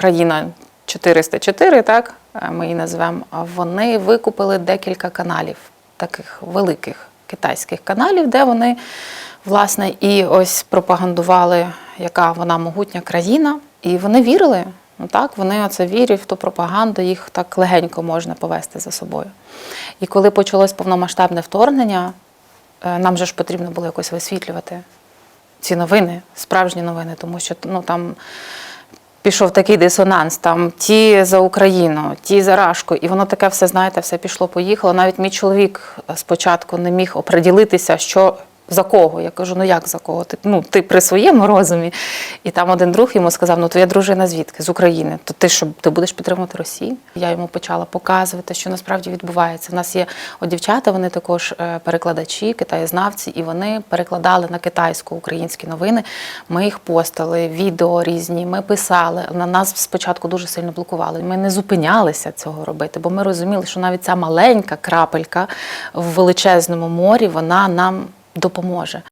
Україна 404, так е, ми її назвемо. Вони викупили декілька каналів, таких великих китайських каналів, де вони власне і ось пропагандували, яка вона могутня країна, і вони вірили. Ну так, вони оце вірять в ту пропаганду, їх так легенько можна повести за собою. І коли почалось повномасштабне вторгнення, е, нам же ж потрібно було якось висвітлювати ці новини, справжні новини, тому що ну, там пішов такий дисонанс, там ті за Україну, ті за Рашку, і воно таке все, знаєте, все пішло-поїхало. Навіть мій чоловік спочатку не міг оприділитися, що. За кого? Я кажу, ну як за кого? Ти, ну, ти при своєму розумі. І там один друг йому сказав: ну твоя дружина звідки? З України. То ти що, ти будеш підтримувати Росію? Я йому почала показувати, що насправді відбувається. У нас є от дівчата, вони також е, перекладачі, китаєзнавці, і вони перекладали на китайську українські новини. Ми їх постали, відео різні, ми писали. На нас спочатку дуже сильно блокували. Ми не зупинялися цього робити, бо ми розуміли, що навіть ця маленька крапелька в величезному морі вона нам допоможе.